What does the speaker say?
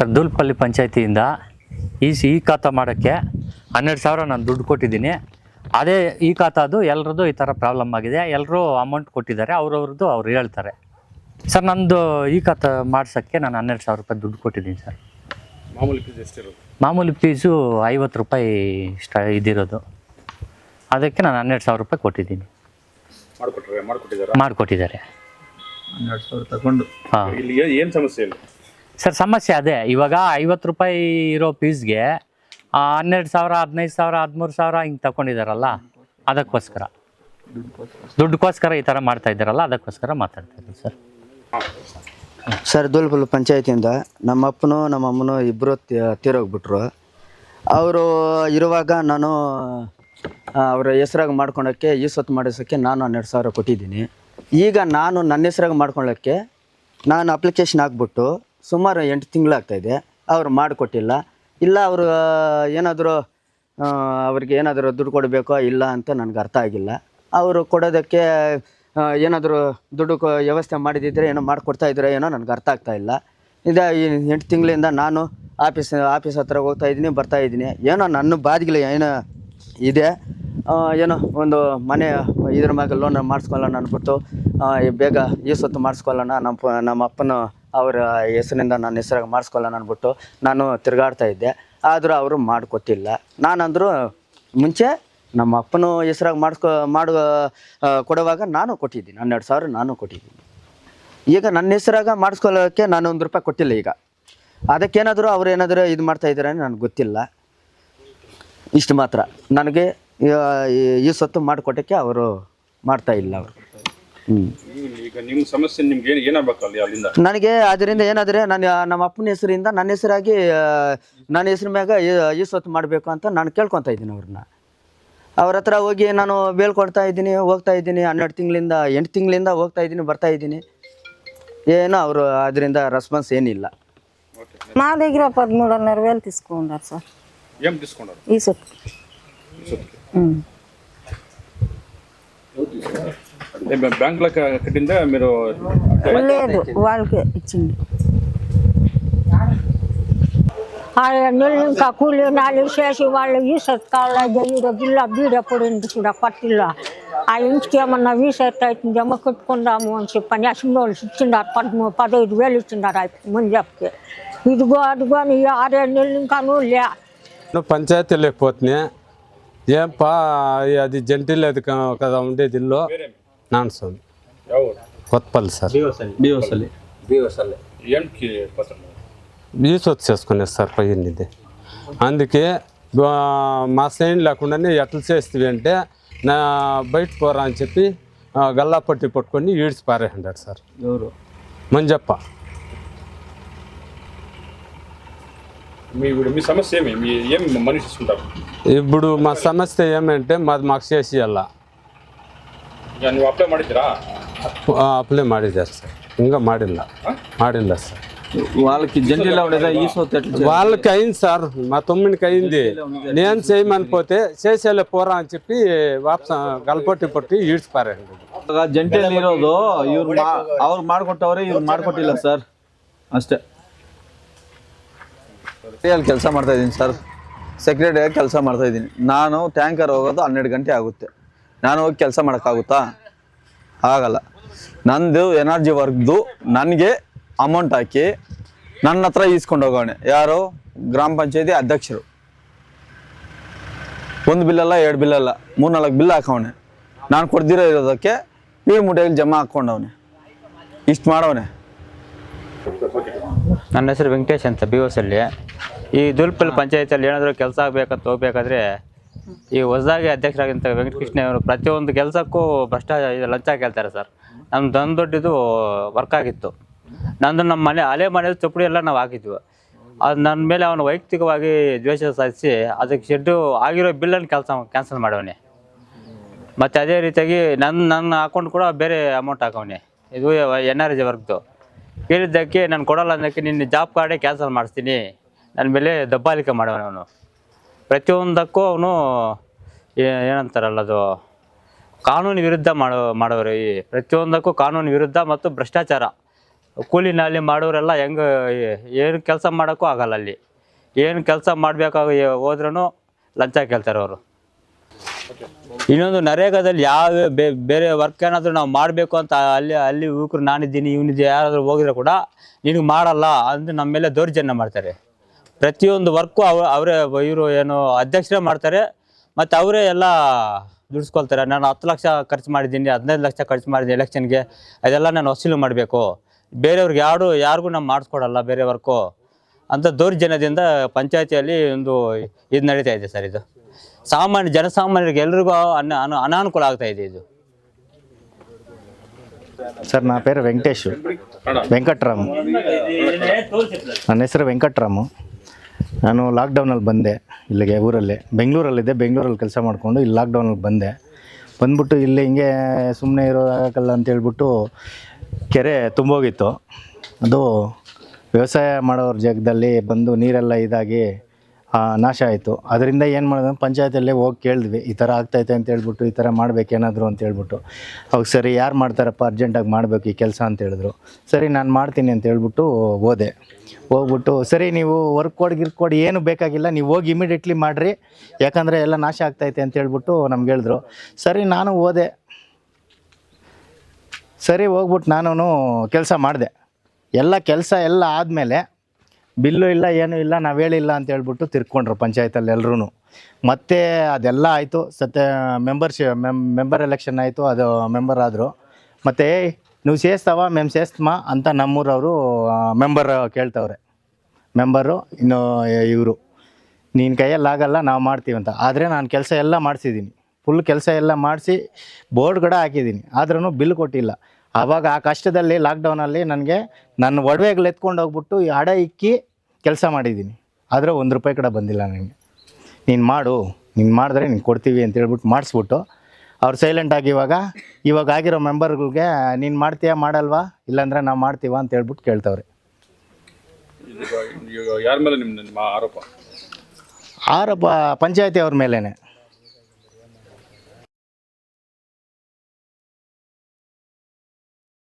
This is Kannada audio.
ಸರ್ ದೂಲ್ಪಲ್ಲಿ ಪಂಚಾಯತಿಯಿಂದ ಈ ಈ ಖಾತಾ ಮಾಡೋಕ್ಕೆ ಹನ್ನೆರಡು ಸಾವಿರ ನಾನು ದುಡ್ಡು ಕೊಟ್ಟಿದ್ದೀನಿ. ಅದೇ ಈ ಖಾತಾದು ಎಲ್ಲರದ್ದು ಈ ಥರ ಪ್ರಾಬ್ಲಮ್ ಆಗಿದೆ. ಎಲ್ಲರೂ ಅಮೌಂಟ್ ಕೊಟ್ಟಿದ್ದಾರೆ. ಅವ್ರವ್ರದ್ದು ಅವ್ರು ಹೇಳ್ತಾರೆ. ಸರ್ ನಂದು ಈ ಖಾತಾ ಮಾಡ್ಸೋಕ್ಕೆ ನಾನು ಹನ್ನೆರಡು ಸಾವಿರ ರೂಪಾಯಿ ದುಡ್ಡು ಕೊಟ್ಟಿದ್ದೀನಿ ಸರ್. ಮಾಮೂಲಿ ಫೀಸ್ ಎಷ್ಟಿರೋದು? ಮಾಮೂಲಿ ಫೀಸು ಐವತ್ತು ರೂಪಾಯಿ ಸ್ಟ ಇದಿರೋದು. ಅದಕ್ಕೆ ನಾನು ಹನ್ನೆರಡು ಸಾವಿರ ರೂಪಾಯಿ ಕೊಟ್ಟಿದ್ದೀನಿ. ಮಾಡಿಕೊಟ್ಟಿದ್ದಾರೆ? ಮಾಡಿಕೊಟ್ಟಿದ್ದಾರಾ. ಹನ್ನೆರಡು ಸಾವಿರ ತಗೊಂಡು. ಹಾಂ. ಇಲ್ಲಿ ಏನ್ ಸಮಸ್ಯೆ ಇಲ್ಲ? ಸರ್, ಸಮಸ್ಯೆ ಅದೇ. ಇವಾಗ ಐವತ್ತು ರೂಪಾಯಿ ಇರೋ ಪೀಸ್ಗೆ ಹನ್ನೆರಡು ಸಾವಿರ, ಹದಿನೈದು ಸಾವಿರ, ಹದಿಮೂರು ಸಾವಿರ ಹಿಂಗೆ ತಗೊಂಡಿದ್ದಾರಲ್ಲ ಅದಕ್ಕೋಸ್ಕರ. ದುಡ್ಡುಗೋಸ್ಕರ ಈ ಥರ ಮಾಡ್ತಾ ಇದ್ದಾರಲ್ಲ, ಅದಕ್ಕೋಸ್ಕರ ಮಾತಾಡ್ತಾ ಇದ್ದೀನಿ ಸರ್. ಸರ್ ದುಲ್ಬುಲ್ ಪಂಚಾಯತಿಯಿಂದ ನಮ್ಮ ಅಪ್ಪನು ನಮ್ಮ ಇಬ್ಬರು ತೀರೋಗ್ಬಿಟ್ರು. ಅವರು ಇರುವಾಗ ನಾನು ಅವರ ಹೆಸ್ರಾಗ ಮಾಡ್ಕೊಳಕ್ಕೆ ಈ ಸೊತ್ತು ಮಾಡಿಸೋಕ್ಕೆ ನಾನು ಹನ್ನೆರಡು ಸಾವಿರ ಕೊಟ್ಟಿದ್ದೀನಿ. ಈಗ ನಾನು ನನ್ನ ಹೆಸ್ರಾಗ ಮಾಡ್ಕೊಳ್ಳೋಕ್ಕೆ ನಾನು ಅಪ್ಲಿಕೇಶನ್ ಹಾಕ್ಬಿಟ್ಟು ಸುಮಾರು ಎಂಟು ತಿಂಗಳಾಗ್ತಾಯಿದೆ ಅವರು ಮಾಡಿಕೊಟ್ಟಿಲ್ಲ. ಇಲ್ಲ ಅವರು ಏನಾದರೂ ಅವ್ರಿಗೆ ಏನಾದರೂ ದುಡ್ಡು ಕೊಡಬೇಕೋ ಇಲ್ಲ ಅಂತ ನನಗೆ ಅರ್ಥ ಆಗಿಲ್ಲ. ಅವರು ಕೊಡೋದಕ್ಕೆ ಏನಾದರೂ ದುಡ್ಡು ಕೊ, ವ್ಯವಸ್ಥೆ ಮಾಡಿದಿದ್ರೆ ಏನೋ ಮಾಡಿಕೊಡ್ತಾ ಇದ್ರೆ ಏನೋ ನನಗೆ ಅರ್ಥ ಆಗ್ತಾ ಇಲ್ಲ. ಇದು ಎಂಟು ತಿಂಗಳಿಂದ ನಾನು ಆಫೀಸ್ ಆಫೀಸ್ ಹತ್ರ ಹೋಗ್ತಾ ಇದ್ದೀನಿ, ಬರ್ತಾ ಇದ್ದೀನಿ. ಏನೋ ನನ್ನ ಬಾದಿಗೆ ಏನೋ ಇದೆ. ಏನೋ ಒಂದು ಮನೆ, ಇದ್ರ ಮ್ಯಾಗ ಲೋನ್ ಮಾಡಿಸ್ಕೊಳ್ಳೋಣ ಅಂದ್ಬಿಟ್ಟು ಬೇಗ ಈ ಸೊತ್ತು ಮಾಡಿಸ್ಕೊಳ್ಳೋಣ, ನಮ್ಮ ನಮ್ಮ ಅಪ್ಪನ ಅವರ ಹೆಸರಿಂದ ನನ್ನ ಹೆಸರಾಗ ಮಾಡಿಸ್ಕೊಳ್ಳೋಣ ಅಂದ್ಬಿಟ್ಟು ನಾನು ತಿರುಗಾಡ್ತಾ ಇದ್ದೆ. ಆದರೂ ಅವರು ಮಾಡಿಕೊಟ್ಟಿಲ್ಲ. ನಾನಂದರೂ ಮುಂಚೆ ನಮ್ಮ ಅಪ್ಪನ ಹೆಸರಾಗ ಮಾಡಿಸ್ಕೊ ಮಾಡುವ ಕೊಡುವಾಗ ನಾನು ಕೊಟ್ಟಿದ್ದೀನಿ. ಹನ್ನೆರಡು ಸಾವಿರ ನಾನು ಕೊಟ್ಟಿದ್ದೀನಿ. ಈಗ ನನ್ನ ಹೆಸರಾಗ ಮಾಡಿಸ್ಕೊಳ್ಳೋಕ್ಕೆ ನಾನು ಒಂದು ರೂಪಾಯಿ ಕೊಟ್ಟಿಲ್ಲ ಈಗ. ಅದಕ್ಕೇನಾದರೂ ಅವ್ರು ಏನಾದರೂ ಇದು ಮಾಡ್ತಾ ಇದ್ದಾರೆ ನನಗೆ ಗೊತ್ತಿಲ್ಲ. ಇಷ್ಟು ಮಾತ್ರ. ನನಗೆ ಈ- ಸೊತ್ತು ಮಾಡಿಕೊಟ್ಟಕ್ಕೆ ಅವರು ಮಾಡ್ತಾ ಇಲ್ಲ ಅವರು. ಹ್ಞೂ ಈಗ ನಿಮ್ಮ ಸಮಸ್ಯೆ ನಿಮ್ಗೆ ಏನ್ ಏನಾಗಬೇಕು ಅಲ್ಲಿ ಅಲ್ಲಿಂದ ನನಗೆ ಅದರಿಂದ ಏನಾದರೆ ನಾನು ನಮ್ಮ ಅಪ್ಪನ ಹೆಸರಿಂದ ನನ್ನ ಹೆಸರಾಗಿ ಆ, ನನ್ನ ಹೆಸ್ರ ಮ್ಯಾಗ ಈ- ಈ ಸೊತ್ತು ಮಾಡಬೇಕು ಅಂತ ನಾನು ಕೇಳ್ಕೊತಾ ಇದ್ದೀನಿ ಅವ್ರನ್ನ ಅವ್ರ ಹತ್ರ ಹೋಗಿ ನಾನು ಬೇಳ್ಕೊಡ್ತಾ ಇದ್ದೀನಿ ಹೋಗ್ತಾ ಇದ್ದೀನಿ ಹನ್ನೆರಡು ತಿಂಗಳಿಂದ ಎಂಟು ತಿಂಗಳಿಂದ ಹೋಗ್ತಾ ಇದ್ದೀನಿ ಬರ್ತಾ ಇದ್ದೀನಿ ಏನೋ ಅವರು ಅದರಿಂದ ರೆಸ್ಪಾನ್ಸ್ ಏನಿಲ್ಲ మా దగ్గర పదమూడున్నర వేలు తీసుకున్నారు సార్ ಏನ್ తీసుకున్నారు ఈ సొత్తు ఉమ్. బ్యాంక్ లో కట్టిందా? మీరు లేదు వాళ్ళకి ఇచ్చింది. ఇంకా కూలి నాలుగు చేసి వాళ్ళు కావాలి ఈడ బిల్ల బీడ పడింది కూడా పట్టిల్లో. ఆ ఇంటికి ఏమన్నా వీసెట్ అవుతుంది జమ కట్టుకుందాము అని చెప్పని అసలు వాళ్ళు ఇచ్చిండారు పదమూడు పదహైదు వేలు ఇచ్చిండారు ఆ ముందు చెప్తే ఇదిగో అదిగో అని ఆరేడు నెలలు ఇంకాను లే నేను పంచాయతీ లేకపోతే ఏం పా అది జంటి లేదు కదా ఉండేది ఇల్లు. నాన్న స్వామి ಯಾವ కొత్తపల్లి సార్ ಬಿಒಸಲ್ಲಿ ఏంకి పోతున్నారు యూస్ వచ్చేసుకునేది సార్ పోయింది అందుకే ఆ, మా సైన్ లేకుండానే ఎట్లా చేస్తుంది అంటే నా బయట పోరా అని చెప్పి ఆ, గల్లా పట్టి పట్టుకొని ఈడ్చి పారేసిండారు సార్ ఎవరు మంజప్ప మీ ఇప్పుడు మీ సమస్య ఏమి మీ ఏం మనిషి తీసుకుంటారు ఇప్పుడు మా సమస్య ఏమంటే మాది మాకు చేసి అలా ಈಗ ನೀವು ಅಪ್ಲೈ ಮಾಡಿದ್ದೀರಾ ಅಪ್ಲೈ ಮಾಡಿದ್ದಾರೆ ಸರ್ ఇంకా ಮಾಡಿಲ್ಲ ಮಾಡಿಲ್ಲ ಸರ್ వాళ్ళకి జంటిలో ఉండేదా ఈ సొత్తు ఎట్లా చేయాలి? వాళ్ళకి అయింది సార్ మా తమ్మునికి అయింది నేను చేయమని పోతే చేసేలే పోరా అని చెప్పి వాపస్ గలపట్టి పట్టి ఈడ్చిపారండి ಇವಾಗ ಜಂಟಿಯಲ್ಲಿ ಇರೋದು ಇವ್ರು ಮಾ- ಅವ್ರು ಮಾಡ್ಕೊಟ್ಟವ್ರೆ ಇವ್ರು ಮಾಡ್ಕೊಟ್ಟಿಲ್ಲ ಸರ್ ಅಷ್ಟೇ ಅಲ್ಲಿ ಕೆಲಸ ಮಾಡ್ತಾ ಇದ್ದೀನಿ ಸರ್ ಸೆಕ್ರೆಟರಿಯಾಗಿ ಕೆಲಸ ಮಾಡ್ತಾ ಇದ್ದೀನಿ ನಾನು ಟ್ಯಾಂಕರ್ ಹೋಗೋದು ಹನ್ನೆರಡು ಗಂಟೆ ಆಗುತ್ತೆ ನಾನು ಹೋಗಿ ಕೆಲಸ ಮಾಡೋಕ್ಕಾಗುತ್ತಾ? ಆಗಲ್ಲ. ನಂದು ಎನರ್ಜಿ ವರ್ಕ್ದು ನನಗೆ ಅಮೌಂಟ್ ಹಾಕಿ ನನ್ನ ಹತ್ರ ಈಸ್ಕೊಂಡು ಹೋಗೋಣ. ಯಾರು? ಗ್ರಾಮ ಪಂಚಾಯತಿ ಅಧ್ಯಕ್ಷರು. ಒಂದು ಬಿಲ್ ಅಲ್ಲ, ಎರಡು ಬಿಲ್ ಅಲ್ಲ. ಮೂರು ನಾಲ್ಕು ಬಿಲ್ ಹಾಕವನೆ. ನಾನು ಕೊಡ್ದಿರೋ ಇರೋದಕ್ಕೆ ಈ ಮುಟೆಗೆ ಜಮಾ ಹಾಕ್ಕೊಂಡವನೆ. ಇಷ್ಟು ಮಾಡವನೆ. ನನ್ನ ಹೆಸರು ವೆಂಕಟೇಶ್ ಅಂತ ಬಿ ಅಲ್ಲಿ. ಈ ದುಲ್ಪಲ್ ಪಂಚಾಯತಿಯಲ್ಲಿ ಏನಾದರೂ ಕೆಲಸ ಆಗಬೇಕಂತ ಹೋಗ್ಬೇಕಾದ್ರೆ ಈ ಹೊಸದಾಗಿ ಅಧ್ಯಕ್ಷರಾಗಿಂತ ವೆಂಕಟಕೃಷ್ಣ ಅವರು ಪ್ರತಿಯೊಂದು ಕೆಲಸಕ್ಕೂ ಭ್ರಷ್ಟ ಇದು ಲಂಚ ಕೇಳ್ತಾರೆ ಸರ್. ನಮ್ಮ ದೊಡ್ಡ ದೊಡ್ಡದು ವರ್ಕ್ ಆಗಿತ್ತು. ನಂದು ನಮ್ಮ ಮನೆ ಹಳೆ ಮನೆ ಚಪ್ಪಡಿ ಎಲ್ಲ ನಾವು ಹಾಕಿದ್ವಿ. ಅದು ನನ್ನ ಮೇಲೆ ಅವನು ವೈಯಕ್ತಿಕವಾಗಿ ದ್ವೇಷ ಸಾಧಿಸಿ ಅದಕ್ಕೆ ಶೆಡ್ಡು ಆಗಿರೋ ಬಿಲ್ಲನ್ನು ಕೆಲಸ ಕ್ಯಾನ್ಸಲ್ ಮಾಡವನೆ. ಮತ್ತು ಅದೇ ರೀತಿಯಾಗಿ ನನ್ನ ನನ್ನ ಅಕೌಂಟ್ ಕೂಡ ಬೇರೆ ಅಮೌಂಟ್ ಹಾಕವನೆ. ಇದು ಎನ್ ಆರ್ ಜಿ ವರ್ಕ್ದು ಕೇಳಿದ್ದಕ್ಕೆ, ನಾನು ಕೊಡಲ್ಲ ಅಂದಕ್ಕೆ ನಿನ್ನ ಜಾಬ್ ಕಾರ್ಡೇ ಕ್ಯಾನ್ಸಲ್ ಮಾಡಿಸ್ತೀನಿ. ನನ್ನ ಮೇಲೆ ದಬ್ಬಾಲಿಕೆ ಮಾಡವನು ಅವನು. ಪ್ರತಿಯೊಂದಕ್ಕೂ ಅವನು ಏನಂತಾರಲ್ಲ ಅದು, ಕಾನೂನು ವಿರುದ್ಧ ಮಾಡೋ, ಮಾಡೋರು ಈ ಪ್ರತಿಯೊಂದಕ್ಕೂ ಕಾನೂನು ವಿರುದ್ಧ ಮತ್ತು ಭ್ರಷ್ಟಾಚಾರ. ಕೂಲಿನಲ್ಲಿ ನಾಲಿ ಮಾಡೋರೆಲ್ಲ ಹೆಂಗೆ, ಏನು ಕೆಲಸ ಮಾಡೋಕ್ಕೂ ಆಗಲ್ಲ ಅಲ್ಲಿ. ಏನು ಕೆಲಸ ಮಾಡಬೇಕಾಗ ಹೋದ್ರೂ ಲಂಚ ಕೇಳ್ತಾರೆ ಅವರು. ಇನ್ನೊಂದು ನರೇಗಾದಲ್ಲಿ ಯಾವ ಬೇರೆ ವರ್ಕ್ ಏನಾದರೂ ನಾವು ಮಾಡಬೇಕು ಅಂತ ಅಲ್ಲಿ ಅಲ್ಲಿ ಯುವಕರು ನಾನಿದ್ದೀನಿ ಇವನಿದ್ದೆ ಯಾರಾದರೂ ಹೋಗಿದ್ರೆ ಕೂಡ ನಿನಗೆ ಮಾಡಲ್ಲ ಅಂದರೆ ನಮ್ಮ ಮೇಲೆ ದೌರ್ಜನ್ಯ ಮಾಡ್ತಾರೆ. ಪ್ರತಿಯೊಂದು ವರ್ಕು ಅವ್ ಅವರೇ, ಇವರು ಏನು ಅಧ್ಯಕ್ಷರೇ ಮಾಡ್ತಾರೆ, ಮತ್ತು ಅವರೇ ಎಲ್ಲ ದುಡಿಸ್ಕೊಳ್ತಾರೆ. ನಾನು ಹತ್ತು ಲಕ್ಷ ಖರ್ಚು ಮಾಡಿದ್ದೀನಿ, ಹದಿನೈದು ಲಕ್ಷ ಖರ್ಚು ಮಾಡಿದ್ದೀನಿ ಎಲೆಕ್ಷನ್ಗೆ, ಅದೆಲ್ಲ ನಾನು ವಸೂಲು ಮಾಡಬೇಕು. ಬೇರೆಯವ್ರಿಗೆ ಯಾರು, ಯಾರಿಗೂ ನಾನು ಮಾಡಿಸ್ಕೊಡಲ್ಲ ಬೇರೆ ವರ್ಕು ಅಂತ ದೌರ್ಜನ್ಯದಿಂದ ಪಂಚಾಯತಿಯಲ್ಲಿ ಒಂದು ಇದು ನಡೀತಾ ಇದೆ ಸರ್ ಇದು. ಸಾಮಾನ್ಯ ಜನಸಾಮಾನ್ಯರಿಗೆ ಎಲ್ರಿಗೂ ಅನ್ನ ಅನು ಅನಾನುಕೂಲ ಆಗ್ತಾ ಇದೆ ಇದು. ಸರ್, ನಾ ಪೇರು ವೆಂಕಟೇಶು. ವೆಂಕಟರಾಮು. ನನ್ನ ಹೆಸರು ವೆಂಕಟರಾಮು. ನಾನು ಲಾಕ್ಡೌನಲ್ಲಿ ಬಂದೆ ಇಲ್ಲಿಗೆ ಊರಲ್ಲಿ. ಬೆಂಗಳೂರಲ್ಲಿದ್ದೆ, ಬೆಂಗಳೂರಲ್ಲಿ ಕೆಲಸ ಮಾಡಿಕೊಂಡು ಇಲ್ಲಿ ಲಾಕ್ಡೌನಲ್ಲಿ ಬಂದೆ. ಬಂದ್ಬಿಟ್ಟು ಇಲ್ಲಿ ಹಿಂಗೆ ಸುಮ್ಮನೆ ಇರೋಕ್ಕಲ್ಲ ಅಂತ ಹೇಳ್ಬಿಟ್ಟು ಕೆರೆ ತುಂಬೋಗಿತ್ತು. ಅದು ವ್ಯವಸಾಯ ಮಾಡೋರ ಜಾಗದಲ್ಲಿ ಬಂದು ನೀರೆಲ್ಲ ಇದಾಗಿ ನಾಶ ಆಯಿತು. ಅದರಿಂದ ಏನು ಮಾಡಿದ್ರು ಪಂಚಾಯತಲ್ಲೇ ಹೋಗಿ ಕೇಳಿದ್ವಿ. ಈ ಥರ ಆಗ್ತೈತೆ ಅಂತ ಹೇಳ್ಬಿಟ್ಟು, ಈ ಥರ ಮಾಡಬೇಕೇನಾದರೂ ಅಂತ ಹೇಳ್ಬಿಟ್ಟು. ಅವಾಗ ಸರಿ, ಯಾರು ಮಾಡ್ತಾರಪ್ಪ? ಅರ್ಜೆಂಟಾಗಿ ಮಾಡಬೇಕು ಈ ಕೆಲಸ ಅಂತ ಹೇಳಿದ್ರು. ಸರಿ, ನಾನು ಮಾಡ್ತೀನಿ ಅಂತ ಹೇಳ್ಬಿಟ್ಟು ಹೋದೆ. ಹೋಗ್ಬಿಟ್ಟು, ಸರಿ, ನೀವು ವರ್ಕ್ ಕೋಡ್, ಗಿರ್ಕ್ ಕೋಡ್, ಏನು ಬೇಕಾಗಿಲ್ಲ. ನೀವು ಹೋಗಿ ಇಮಿಡಿಯೇಟ್ಲಿ ಮಾಡಿರಿ. ಯಾಕಂದರೆ ಎಲ್ಲ ನಾಶ ಆಗ್ತೈತೆ ಅಂತ ಹೇಳ್ಬಿಟ್ಟು ನಮ್ಗೆ ಹೇಳಿದ್ರು. ಸರಿ, ನಾನು ಹೋದೆ. ಸರಿ ಹೋಗ್ಬಿಟ್ಟು ನಾನು ಕೆಲಸ ಮಾಡಿದೆ. ಎಲ್ಲ ಕೆಲಸ ಎಲ್ಲ ಆದಮೇಲೆ ಬಿಲ್ಲು ಇಲ್ಲ, ಏನೂ ಇಲ್ಲ, ನಾವು ಹೇಳಿಲ್ಲ ಅಂತ ಹೇಳ್ಬಿಟ್ಟು ತಿರ್ಕೊಂಡ್ರು ಪಂಚಾಯತಲ್ಲಿ ಎಲ್ಲರೂ ಮತ್ತೆ ಅದೆಲ್ಲ ಆಯಿತು, ಸತ್ಯ ಮೆಂಬರ್ಶಿಪ್ ಮೆಂಬರ್ ಎಲೆಕ್ಷನ್ ಆಯಿತು, ಅದು ಮೆಂಬರ್ ಆದರು. ಮತ್ತು ನೀವು ಸೇಸ್ತಾವ? ಮೆಮ್ ಸೇಸ್ತಮ್ಮ ಅಂತ ನಮ್ಮೂರವರು ಮೆಂಬರ್ ಕೇಳ್ತವ್ರೆ. ಮೆಂಬರು ಇನ್ನು ಇವರು. ನಿನ್ನ ಕೈಯಲ್ಲಿ ಆಗಲ್ಲ, ನಾವು ಮಾಡ್ತೀವಿ ಅಂತ. ಆದರೆ ನಾನು ಕೆಲಸ ಎಲ್ಲ ಮಾಡಿಸಿದ್ದೀನಿ. ಫುಲ್ ಕೆಲಸ ಎಲ್ಲ ಮಾಡಿಸಿ ಬೋರ್ಡ್ ಕೂಡ ಹಾಕಿದ್ದೀನಿ. ಆದ್ರೂ ಬಿಲ್ ಕೊಟ್ಟಿಲ್ಲ. ಆವಾಗ ಆ ಕಷ್ಟದಲ್ಲಿ ಲಾಕ್ಡೌನಲ್ಲಿ ನನಗೆ ನನ್ನ ಒಡವೆಗಳು ಎತ್ಕೊಂಡು ಹೋಗ್ಬಿಟ್ಟು, ಈ ಹಡ ಇಕ್ಕಿ ಕೆಲಸ ಮಾಡಿದ್ದೀನಿ. ಆದರೆ ಒಂದು ರೂಪಾಯಿ ಕೂಡ ಬಂದಿಲ್ಲ ನನಗೆ ನೀನು ಮಾಡು ನೀನು ಮಾಡಿದ್ರೆ ನೀನು ಕೊಡ್ತೀವಿ ಅಂತ ಹೇಳ್ಬಿಟ್ಟು ಮಾಡಿಸ್ಬಿಟ್ಟು ಅವ್ರು ಸೈಲೆಂಟಾಗಿ ಇವಾಗ ಇವಾಗ ಆಗಿರೋ ಮೆಂಬರ್ಗಳಿಗೆ ನೀನು ಮಾಡ್ತೀಯಾ ಮಾಡಲ್ವಾ? ಇಲ್ಲಾಂದ್ರೆ ನಾವು ಮಾಡ್ತೀವ ಅಂತ ಹೇಳ್ಬಿಟ್ಟು ಕೇಳ್ತವ್ರೆ. ಯಾರ ಮೇಲೆ ನಿಮ್ಮ ನಿಮ್ಮ ಆರೋಪ? ಆರೋಪ ಪಂಚಾಯತಿ ಅವ್ರ ಮೇಲೇ